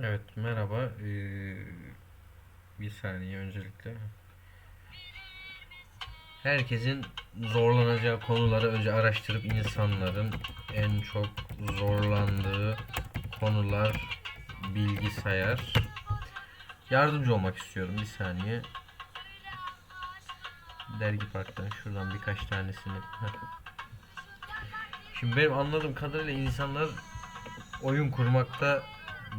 Evet merhaba. Ee, bir saniye öncelikle. Herkesin zorlanacağı konuları önce araştırıp insanların en çok zorlandığı konular bilgisayar. Yardımcı olmak istiyorum bir saniye. Dergi Park'tan şuradan birkaç tanesini. Şimdi benim anladığım kadarıyla insanlar oyun kurmakta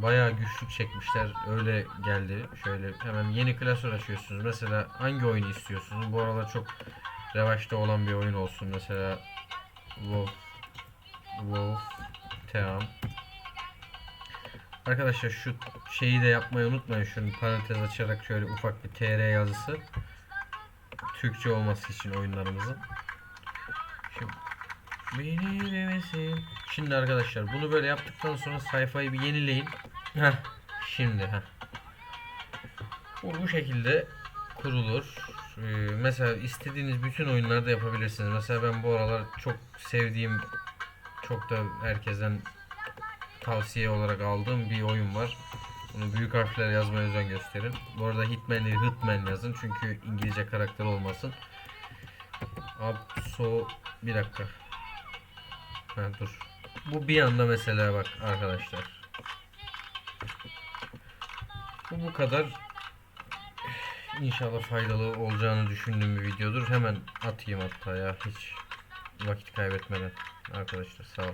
bayağı güçlük çekmişler. Öyle geldi. Şöyle hemen yeni klasör açıyorsunuz. Mesela hangi oyunu istiyorsunuz? Bu aralar çok revaçta olan bir oyun olsun. Mesela Wolf Wolf Team. Arkadaşlar şu şeyi de yapmayı unutmayın. Şunu parantez açarak şöyle ufak bir TR yazısı. Türkçe olması için oyunlarımızın. Şimdi. Şimdi arkadaşlar bunu böyle yaptıktan sonra sayfayı bir yenileyin. Heh, şimdi heh. Bu bu şekilde kurulur. Ee, mesela istediğiniz bütün oyunlarda yapabilirsiniz. Mesela ben bu aralar çok sevdiğim, çok da herkesten tavsiye olarak aldığım bir oyun var. Bunu büyük harfler yazmaya özen gösterin. Bu arada Hitman değil Hitman yazın çünkü İngilizce karakter olmasın. Abso bir dakika. Ha, dur. Bu bir anda mesela bak arkadaşlar. Bu bu kadar inşallah faydalı olacağını düşündüğüm bir videodur. Hemen atayım hatta ya hiç vakit kaybetmeden. Arkadaşlar sağ ol.